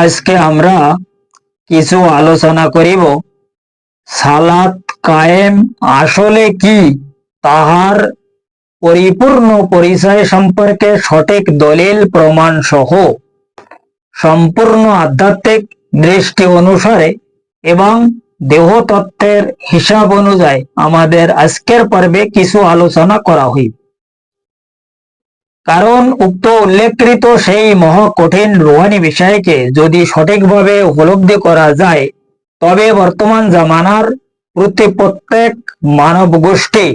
আজকে আমরা কিছু আলোচনা করিব। সালাত কায়েম আসলে কি? তাহার পরিপূর্ণ পরিচয় সম্পর্কে সঠিক দলিল প্রমাণ সহ সম্পূর্ণ আধ্যাত্মিক দৃষ্টি অনুসারে এবং দেহতত্ত্বের হিসাব অনুযায়ী আমাদের আজকের পর্বে কিছু আলোচনা করা হইবে। কারণ উক্ত উল্লেখকৃত সেই মহা কঠিন রোহানি বিষয়কে যদি সঠিকভাবে উপলব্ধি করা যায়, তবে বর্তমান জামানার প্রতি প্রত্যেক মানব গোষ্ঠী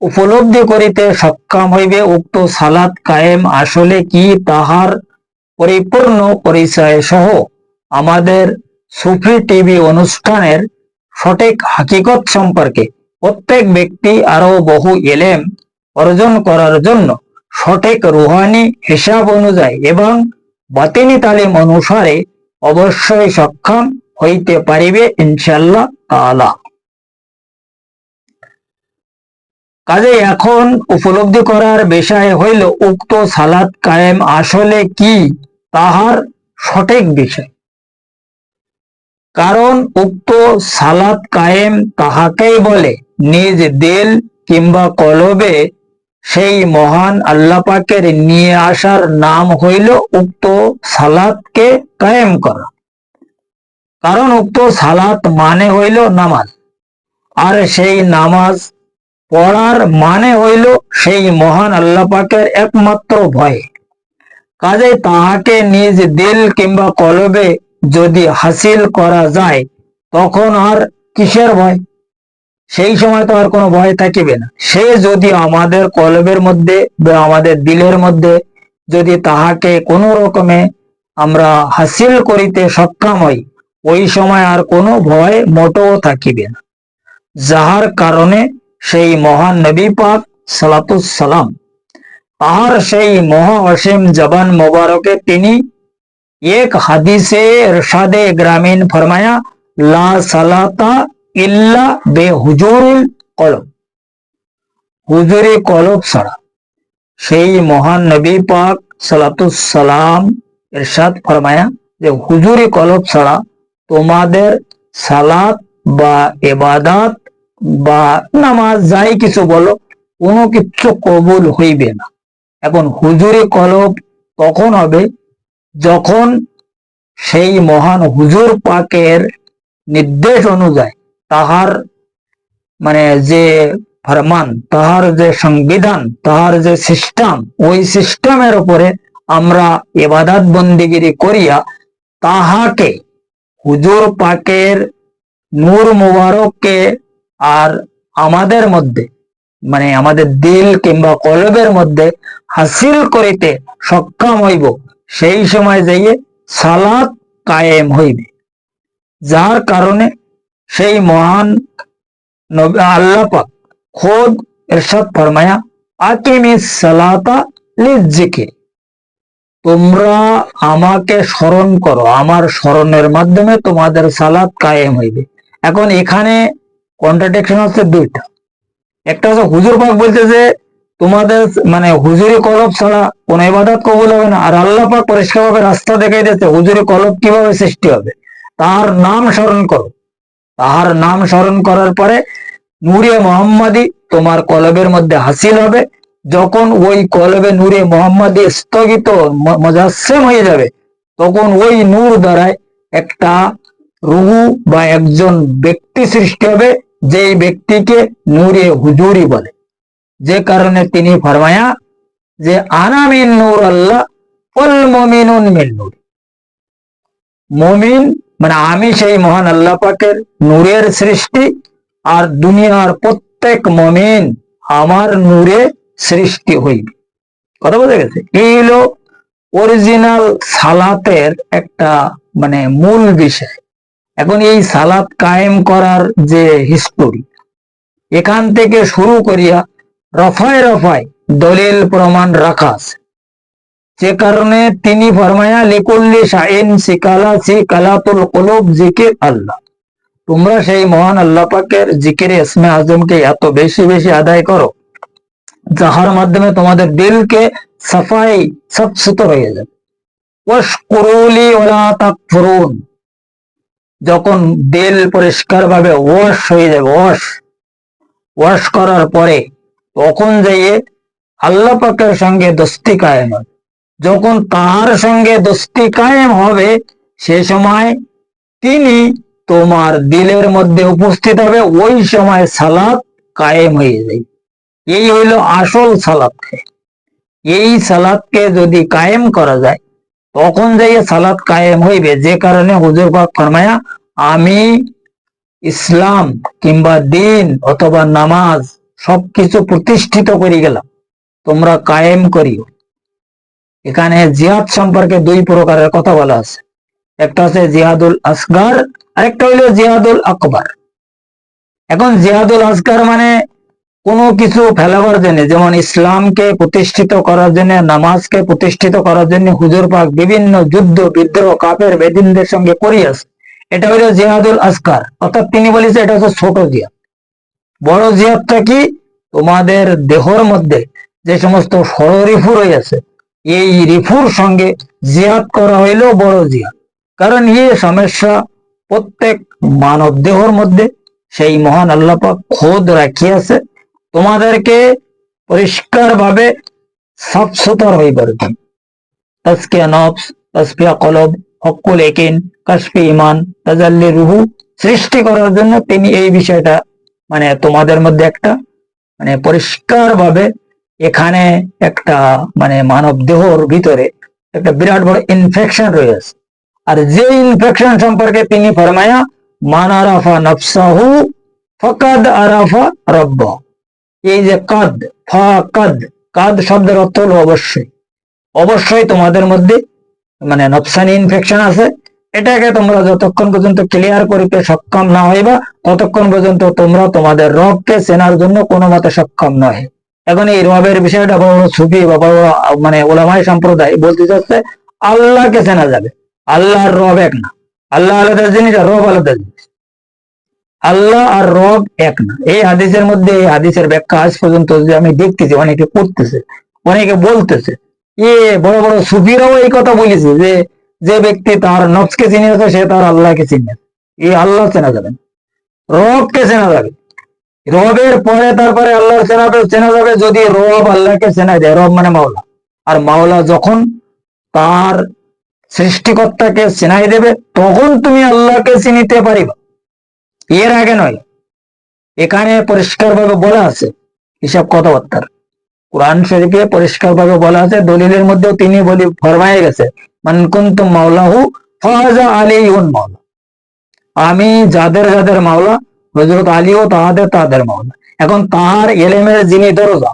উপলব্ধি করিতে সক্ষম হইবে উক্ত সালাত কায়েম আসলে কি তাহার পরিপূর্ণ পরিচয় সহ আমাদের সুফি টিভি অনুষ্ঠানের সঠিক হাকিকত সম্পর্কে প্রত্যেক ব্যক্তি আরও বহু এলেম অর্জন করার জন্য সঠিক রুহানি হিসাব অনুযায়ী এবং বাতিনি তালিম অনুসারে অবশ্যই সক্ষম হইতে পারিবে ইনশাল্লাহ তাআলা। কাজে এখন উপলব্ধি করার বিষয় হইল, উক্ত সালাত কায়েম আসলে কি তাহার সঠিক বিষয়। কারণ উক্ত সালাত কায়েম তাহাকেই বলে, নিজ দিল কিংবা কলবে সেই মহান আল্লাহ পাকের নিয়ে আসার নাম হইল উক্ত সালাতকে কায়েম করা। কারণ উক্ত সালাত মানে হইল নামাজ। আর সেই নামাজ পড়ার মানে হইল সেই মহান আল্লাহ পাকের একমাত্র ভয়। কাজে তাহাকে নিজ দিল কিংবা কলবে যদি হাসিল করা যায়, তখন আর কিসের ভয়? সেই সময় তো আর কোনো ভয় থাকিবে না। সে যদি আমাদের কলবের মধ্যে বা আমাদের দিলের মধ্যে যদি তাহাকে কোনো রকমে আমরা হাসিল করিতে সক্ষম হই, ওই সময় আর কোনো ভয় মোটেও থাকিবে না। যাহার কারণে সেই মহান নবী পাক সালাতুসালাম তাহার সেই মহা অসীম জবান মোবারকে তিনি এক হাদিসে ইরশাদে গ্রামীণ ফরমায়া, লা সালাতা ইল্লা বে হুজুরুল কলব। হুজুরি কলব ছাড়া সেই মহান নবী পাক সালাতুসালাম ইরশাদ ফরমায়া যে হুজুরি কলব ছাড়া তোমাদের সালাত বা এবাদাত বা নামাজ যাই কিছু বলো, কোনো কিছু কবুল হইবে না। এখন হুজুরি কলব তখন হবে যখন সেই মহান হুজুর পাকের নির্দেশ অনুযায়ী তাহার মানে যে ফরমান, তাহার যে সংবিধান, তাহার যে সিস্টেম, ওই সিস্টেমের উপরে আমরা এবাদাত বন্দিগিরি করিয়া তাহাকে হুজুর পাকের নূর মুবারককে আর আমাদের মধ্যে মানে আমাদের দিল কিংবা কলবের মধ্যে হাসিল করিতে সক্ষম হইব, সেই সময় যাইয়ে সালাত কায়েম হইবে। যার কারণে সেই মহান আল্লাহ পাক খোদ এরশাদ ফরমায়া, আকিমিস সালাতা লিজিকির তোমরা আমাকে স্মরণ করো, আমার স্মরণের মাধ্যমে তোমাদের সালাত কায়েম হইবে। এখন এখানে কন্ট্রাডিকশন হচ্ছে দুইটা। একটা হচ্ছে হুজুর পাক বলছে যে, তোমাদের মানে হুজুরি কলব ছাড়া কোন ইবাদত কবুল হবে না। আর আল্লাহ পাক পরিষ্কারভাবে রাস্তা দেখাই দিচ্ছে হুজুরি কলব কীভাবে সৃষ্টি হবে? তার নাম স্মরণ করো। তাহার নাম স্মরণ করার পরে নূরে মোহাম্মদী তোমার কলবের মধ্যে হাসিল হবে। যখন ওই কলবে নূরে মোহাম্মদী স্থগিত মজাসেম হয়ে যাবে, তখন ওই নূর দ্বারায় একটা রুহু বা একজন ব্যক্তি সৃষ্টি হবে, যেই ব্যক্তিকে নূরে হুজুরি বলে। যে কারণে তিনি ফরমায়া যে, আনা মিন নূর আল্লাহ মিন মমিন মানে আমি সেই মহান আল্লাহ পাকের নূরের সৃষ্টি আর দুনিয়ার প্রত্যেক মমিন আমার নূরে সৃষ্টি হইবে কথা বোঝা গেছে? এই হলো অরিজিনাল সালাতের একটা মানে মূল বিষয়। এখন এই সালাত কায়েম করার যে হিস্টোরি এখান থেকে শুরু করিয়া রফায় রফায় দলিল প্রমাণ রাখা আছে। যে কারণে তিনি ফরমায়া, লিকুল্লি শাইন সিকালা সি কালাতুল কুলুব জিকির আল্লাহ। তোমরা সেই মহান আল্লাহ পাকের জিকিরে ইসমে আজমকে এত বেশি বেশি আদায় করো, যাহার মাধ্যমে তোমাদের দিলকে সাফাই সব হয়ে যাবে ওয়াশকুরুলি ওয়ালা তাকফুরুন। যখন দিল পরিষ্কার ভাবে ওয়াশ হয়ে যাবে ওয়াশ ওয়াশ করার পরে তখন যাইয়ে আল্লাহ পাকের সঙ্গে দোস্তি কায়েম হবে যখন তার সঙ্গে দোস্তি কায়েম হবে, সে সময় তিনি তোমার দিলের মধ্যে উপস্থিত হবে, ওই সময় সালাত কায়েম হয়ে যায়। এই হইল আসল সালাত এই সালাদকে যদি কায়েম করা যায়, তখন যাইয়ে সালাত কায়েম হইবে, যে কারণে হুজুর পাক ফরমায়া, আমি ইসলাম কিংবা দিন অথবা নামাজ সবকিছু প্রতিষ্ঠিত করি গেলাম। তোমরা কায়েম করিও। এখানে জিহাদ সম্পর্কে দুই প্রকারের কথা বলা আছে। একটা আছে জিহাদুল আসগার, আরেকটা হইল জিহাদুল আকবর। এখন জিহাদুল আসগার মানে কোনো কিছু ফেলাবার জন্য, যেমন ইসলামকে প্রতিষ্ঠিত করার জন্য, নামাজকে প্রতিষ্ঠিত করার জন্য হুজুর পাক বিভিন্ন যুদ্ধ, বিদ্রোহ কাপের বেদিনদের সঙ্গে করিয়াছে এটা হইল জিহাদুল আসকার অর্থাৎ তিনি বলেছে এটা হচ্ছে ছোট জিহাদ। বড় জিহাদটা কি? তোমাদের দেহর মধ্যে যে সমস্ত ষড়রিফু রয়েছে এই রিফুর সঙ্গে জিহাদ করা হইলেও বড় জিহাদ। কারণ এই সমস্যা, প্রত্যেক মানব দেহর মধ্যে সেই মহান আল্লাহ পাক খোদ রাখিয়াছে, তোমাদেরকে পরিষ্কার ভাবে সাফ সুতর হয়ে পারবে তাজকিয়া নফস তাসফিয়া কলব, হকুল একিন, কাশফি ইমান তাজাল্লি রুহু সৃষ্টি করার জন্য তিনি এই বিষয়টা মানে তোমাদের মধ্যে একটা মানে পরিষ্কার ভাবে এখানে একটা মানে মানব দেহর ভিতরে একটা বিরাট বড় ইনফেকশন রয়েছে। আর যে ইনফেকশন সম্পর্কে তিনি ফরমায়া, মান আরাফা নফসাহু ফকাদ আরাফা রব্ব। এই যে কাদ, ফা কাদ কাদ শব্দের অর্থ হলো অবশ্যই। অবশ্যই তোমাদের মধ্যে মানে নফসানি ইনফেকশন আছে। এটাকে তোমরা যতক্ষণ পর্যন্ত ক্লিয়ার করিতে সক্ষম না হইবা, ততক্ষণ পর্যন্ত তোমরা তোমাদের রবকে চেনার জন্য কোনো মতে সক্ষম নয় এখন এই রবের বিষয়টা বড় বড় সুফি বা বড় বড় মানে ওলামাই সম্প্রদায় বলতে চাচ্ছে, আল্লাহকে চেনা যাবে। আল্লাহর রব এক না। আল্লাহ আলাদা জিনিস আর রব আলাদা জিনিস। আল্লাহ আর রব এক না। এই হাদিসের মধ্যে, এই হাদিসের ব্যাখ্যা আজ পর্যন্ত যে আমি দেখতেছি, অনেকে পড়তেছে, অনেকে বলতেছে, এ বড় বড় সুফিরাও এই কথা বলেছে যে যে ব্যক্তি তার নফসকে চিনিয়েছে সে তার আল্লাহকে চিনিয়েছে এই আল্লাহ চেনা যাবে না। রবকে চেনা যাবে রবের পরে তারপরে আল্লাহ চেনা যাবে চেনা যাবে যদি রব আল্লাহকে চেনা যায় রব মানে মাওলা। আর মাওলা যখন তার সৃষ্টিকর্তাকে চেনাই দেবে, তখন তুমি আল্লাহকে চিনিতে পারিবা। এর আগে নয়। এখানে পরিষ্কারভাবে বলা আছে। হিসাব কথাবার্তার। কোরআন শরীফে পরিষ্কারভাবে বলা আছে, দলিলের মধ্যেও তিনি বলি ফরমায়ে গেছে, মান কুনতুম মাওলাহু ফাজা আলাইহুন মাওলা। আমি যাদের যাদের মাওলা হযরত আলীও তাহাদের তাদের মাওলা এখন তার এলেমের যিনি দরজা,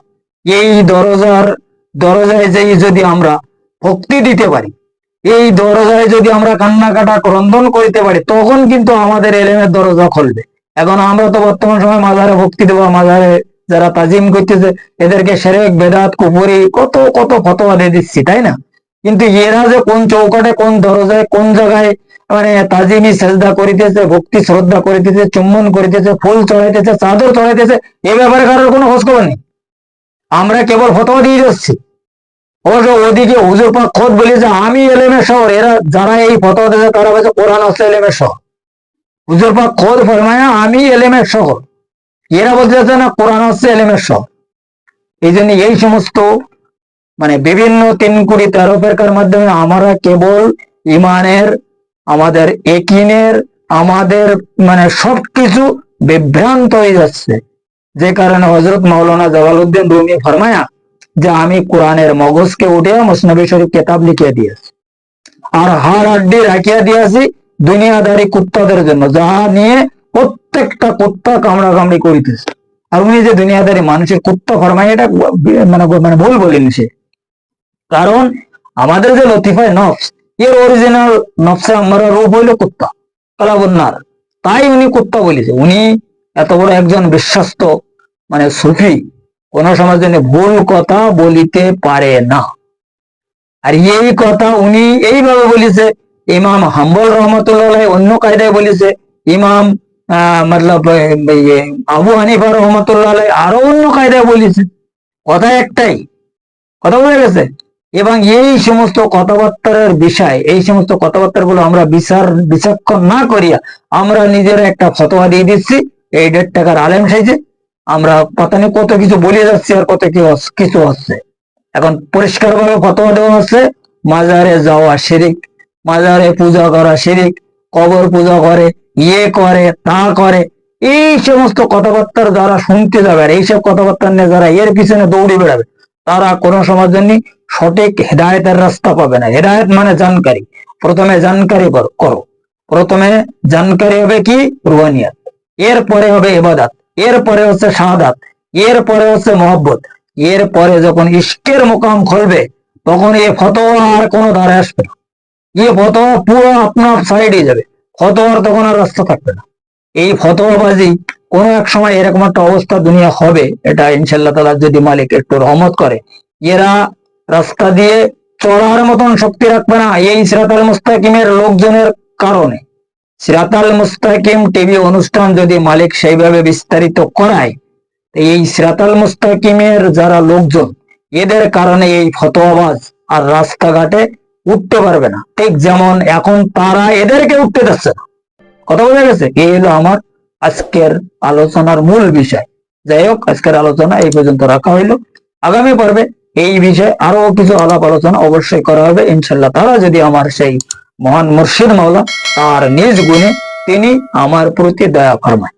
এই দরজার, দরজায় যেই যদি আমরা ভক্তি দিতে পারি, এই দরজায় যদি আমরা কান্নাকাটা ক্রন্দন করিতে পারি, তখন কিন্তু আমাদের এলেমের দরজা খুলবে। এখন আমরা তো বর্তমান সময় মাজারে ভক্তি দেবো, মাজারে যারা তাজিম করতেছে, এদেরকে সেরেক, বেদাত কুপুরি কত কত ফতোয়া দিয়ে দিচ্ছি, তাই না? কিন্তু এরা যে কোন চৌকাটে কোন দরজায়, কোন জায়গায় মানে তাজিমি সেজদা করিতেছে, ভক্তি শ্রদ্ধা করিতেছে, চুম্বন করিতেছে, ফুল চড়াইতেছে, চাদর চড়াইতেছে, এ ব্যাপারে কারোর কোনো খোঁজ খবর নেই। আমরা কেবল ফতোয়া দিয়ে যাচ্ছি। অবশ্য ওদিকে হুজুর পাক খোদ বলি যে, আমি এলেমের শহর, এরা যারা এই ফতোয়া দিয়েছে, তারা বলছে কোরআন হচ্ছে এলেমের শহর। হুজুর পাক খোদ ফরমায়া, আমি এলেমের শহর। এরা বলতেছে না, কোরআন হচ্ছে এলেমের শহর। এই জন্য এই সমস্ত মানে বিভিন্ন তিন কুড়ি তেরো ফেরকার মাধ্যমে আমরা কেবল ইমানের আমাদের একিনের আমাদের মানে সবকিছু বিভ্রান্ত হয়ে যাচ্ছে। যে কারণে হজরত মাওলানা জওয়ালউদ্দিন রুমি ফরমায়া যে আমি কোরআনের মগজকে উঠে মুসনবী শরীফ কেতাব লিখিয়ে দিয়েছি। আর হাড় আড্ডি রাখিয়া দিয়েছি দুনিয়াদারি কুত্তাদের জন্য যাহা নিয়ে প্রত্যেকটা কুত্তা কামড়া কামড়ি করিতেছে। আর উনি যে দুনিয়াদারি মানুষের কুত্তা ফরমাই এটা মানে মানে ভুল বলেনি সে। কারণ আমাদের যে লতিফায় নফস এর অরিজিনাল নফসে আমরা রূপ হইল কুত্তা, কালাবন্নার। তাই উনি কুত্তা বলেছে। উনি এত বড় একজন বিশ্বস্ত মানে সুফি। কোন সময় জন্য ভুল কথা বলিতে পারে না। আর এই কথা উনি এইভাবে বলেছে, ইমাম হাম্বল রহমতুল্লাহ অন্য কায়দায় বলেছে, ইমাম মতলব আবু হানিফা রহমতুল্লাহ আরও অন্য কায়দায় বলেছে। কথা একটাই। কথা বুঝে গেছে? এবং এই সমস্ত কথাবার্তার বিষয়, এই সমস্ত কথাবার্তাগুলো আমরা বিচার, বিচক্ষণ না করিয়া আমরা নিজেরা একটা ফতোয়া দিয়ে দিচ্ছি। এই দেড় টাকার আলেম সাইজে আমরা পাতানি কত কিছু বলে যাচ্ছি আর কত কিছু হচ্ছে। এখন পরিষ্কার ভাবে ফতোয়া দেওয়া হচ্ছে। মাজারে যাওয়া শিরিক, মাজারে পূজা করা শিরিক, কবর পূজা করে ইয়ে করে, তা করে, এই সমস্ত কথাবার্তার যারা শুনতে যাবে আর এইসব কথাবার্তা নিয়ে যারা এর পিছনে দৌড়ে বেড়াবে তারা কোনো সময়ের জন্য সঠিক হেদায়তের রাস্তা পাবে না। হেদায়ত মানে জানকারি। প্রথমে জানকারি করো প্রথমে জানকারি হবে কি? রুহানিয়াত। এরপরে হবে ইবাদত। এরপরে হচ্ছে শাহাদাত। এরপরে হচ্ছে মহব্বত। এরপরে যখন ইস্কের মোকাম খুলবে, তখন এ ফতোয়া আর কোনো ধারে আসবে না। এ ফতোয়া পুরো আপনার সাইডে যাবে। ফতোয়ার তখন আর রাস্তা থাকবে না। এই ফতোয়াবাজি কোন এক সময় এরকম একটা অবস্থা দুনিয়া হবে, এটা ইনশাল্লাহ তালা যদি মালিক একটু রহমত করে। এরা রাস্তা দিয়ে চড়ার মতন শক্তি রাখবে না, এই সিরাতাল মুস্তাকিমের লোকজনের কারণে। সিরাতাল মুস্তাকিম টিভি অনুষ্ঠান যদি মালিক সেইভাবে বিস্তারিত করায় এই সিরাতাল মুস্তাকিমের যারা লোকজন, এদের কারণে এই ফতোয়াবাজ আর রাস্তাঘাটে উঠতে পারবে না। ঠিক যেমন এখন তারা এদেরকে উঠতে দিচ্ছে না। কথা বোঝা গেছে? এই হলো আমার আজকের আলোচনার মূল বিষয়। যাই হোক, আজকের আলোচনা এই পর্যন্ত রাখা হইল। আগামী পর্বে এই বিষয়ে আরও কিছু আলাপ আলোচনা অবশ্যই করা হবে। ইনশাল্লাহ তারা যদি আমার সেই মহান মুর্শিদ মাওলা তার নিজ গুণে তিনি আমার প্রতি দয়া ফরমায়।